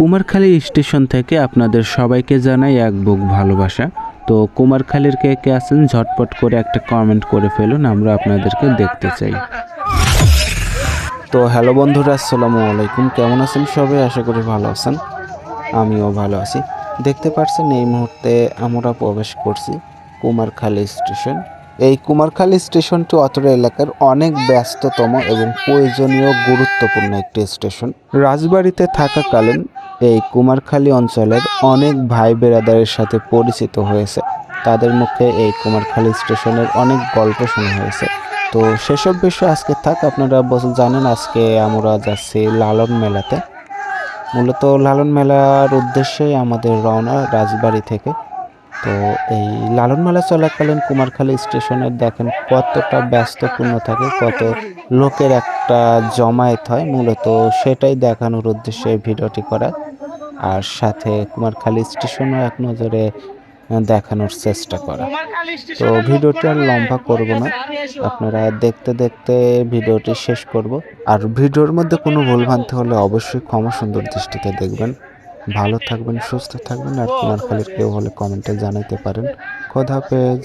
Kumarkhali station থেকে আপনাদের সবাইকে জানাই এক বুক ভালোবাসা। তো কুমারখালীর কে কে আছেন, ঝটপট করে একটা কমেন্ট করে ফেলুন, আমরা আপনাদেরকে দেখতে চাই। তো হ্যালো বন্ধুরা, আসসালামু আলাইকুম। কেমন আছেন সবাই? আশা করি ভালো আছেন। আমিও ভালো আছি। দেখতে পাচ্ছেন, এই মুহূর্তে আমরা প্রবেশ করছি কুমারখালী স্টেশন। এই কুমারখালী স্টেশনটি অতটা এলাকার অনেক ব্যস্ততম এবং প্রয়োজনীয় গুরুত্বপূর্ণ একটি স্টেশন। রাজবাড়িতে থাকাকালীন এই কুমারখালী অঞ্চলের অনেক ভাই বেরাদারের সাথে পরিচিত হয়েছে। তাদের মুখে এই কুমারখালী স্টেশনের অনেক গল্প শোনা হয়েছে। তো সেসব বিষয় আজকে থাক, আপনারা বস- জানেন আজকে আমরা যাচ্ছি লালন মেলাতে। মূলত লালন মেলার উদ্দেশ্যেই আমাদের রওনা রাজবাড়ি থেকে। তো এই লালন মেলা চলাকালীন কুমারখালী স্টেশনের দেখেন কতটা ব্যস্তপূর্ণ থাকে, কত লোকের একটা জমায়েত হয়। মূলত সেটাই দেখানোর উদ্দেশ্যে ভিডিওটি করা। আর সাথে কুমারখালী স্টেশনও এক নজরে দেখানোর চেষ্টা করা। তো ভিডিওটি আর লম্বা করব না। আপনারা দেখতে দেখতে ভিডিওটি শেষ করব। আর ভিডিওর মধ্যে কোনো ভুলভ্রান্তি হলে অবশ্যই ক্ষমা সুন্দর দৃষ্টিতে দেখবেন। ভালো থাকবেন সুস্থ থাকবেন আর কুমারখালীর কেউ হলে কমেন্টে জানাতে পারেন। খোদা হাফেজ।